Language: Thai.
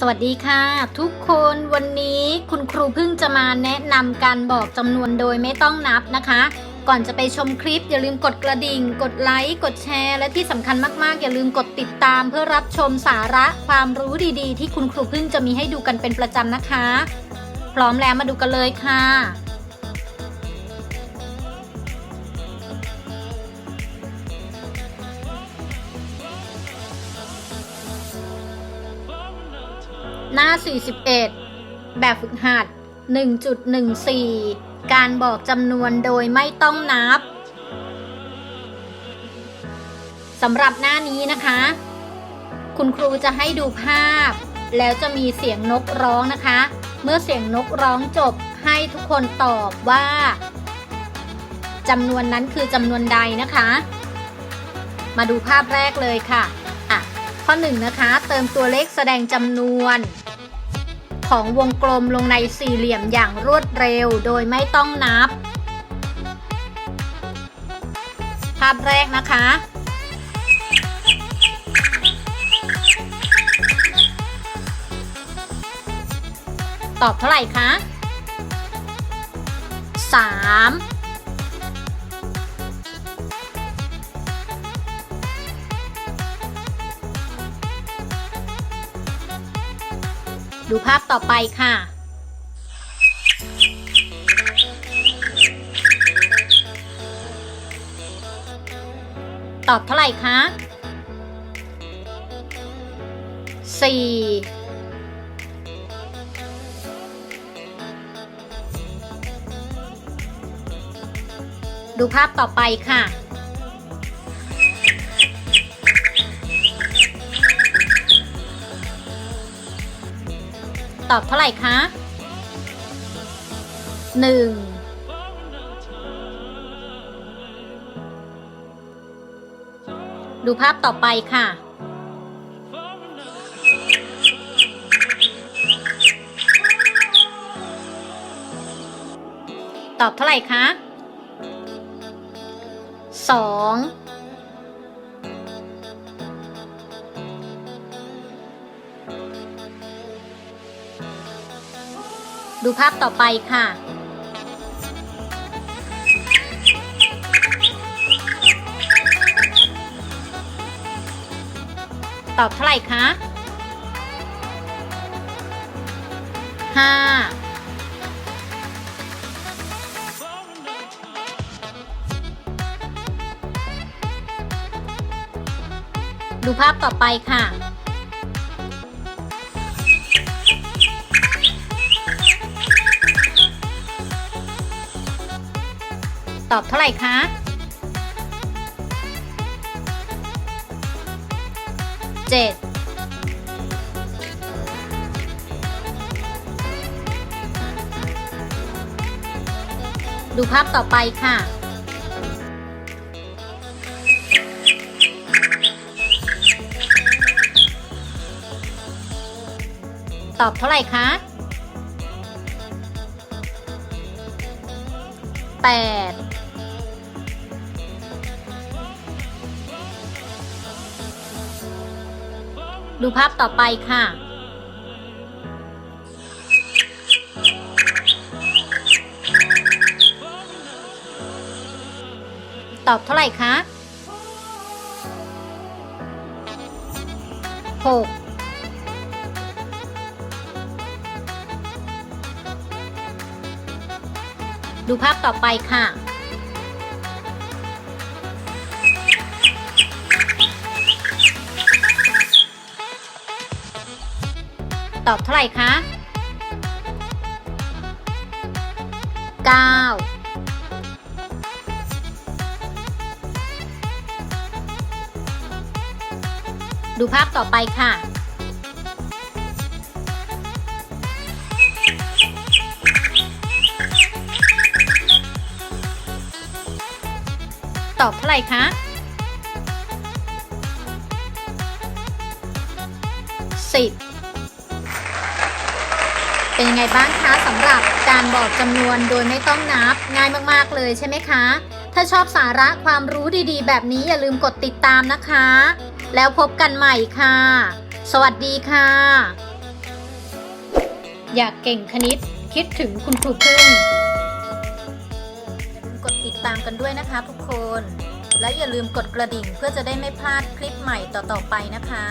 สวัสดีค่ะ ทุกคนวันนี้คุณครูเพิ่งจะมาแนะนำการบอกจำนวนโดยไม่ต้องนับนะคะ ก่อนจะไปชมคลิปอย่าลืมกดกระดิ่ง กดไลค์ กดแชร์ และที่สำคัญมากๆ อย่าลืมกดติดตามเพื่อรับชมสาระความรู้ดีๆ ที่คุณครูเพิ่งจะมีให้ดูกันเป็นประจำนะคะ พร้อมแล้วมาดูกันเลยค่ะ หน้า 41 แบบฝึกหัด 1.14 การบอกจำนวนโดยไม่ต้องนับสำหรับหน้านี้นะคะ คุณครูจะให้ดูภาพ แล้วจะมีเสียงนกร้องนะคะ เมื่อเสียงนกร้องจบให้ทุกคนตอบว่าจำนวนนั้นคือจำนวนใดนะคะ มาดูภาพแรกเลยค่ะอะข้อ1นงนะคะ เติมตัวเลขแสดงจำนวน ของวงกลมลงในสี่เหลี่ยมอย่างรวดเร็วโดยไม่ต้องนับ ภาพแรกนะคะ ตอบเท่าไหร่คะ 3 ดูภาพต่อไปค่ะ ตอบเท่าไหร่คะสี่ดูภาพต่อไปค่ะ ตอบเท่าไหร่คะหนึ่งดูภาพต่อไปค่ะ ตอบเท่าไหร่คะสอง ดูภาพต่อไปค่ะ ตอบเท่าไหร่คะห้าดูภาพต่อไปค่ะ ตอบเท่าไหร่คะเจ็ดดูภาพต่อไปค่ะ ตอบเท่าไหร่คะ8 ดูภาพต่อไปค่ะ ตอบเท่าไหร่คะหกดูภาพต่อไปค่ะ ตอบเท่าไหร่คะ 9ดูภาพต่อไปค่ะ ตอบเท่าไหร่คะสิบ เป็นยังไงบ้างคะสำหรับการบอกจำนวนโดยไม่ต้องนับ ง่ายมากๆเลยใช่ไหมคะ ถ้าชอบสาระความรู้ดีๆ แบบนี้อย่าลืมกดติดตามนะคะ แล้วพบกันใหม่ค่ะ สวัสดีค่ะ อยากเก่งคณิตคิดถึงคุณครูพึ่งกดติดตามกันด้วยนะคะทุกคน และอย่าลืมกดกระดิ่งเพื่อจะได้ไม่พลาดคลิปใหม่ต่อๆไปนะคะ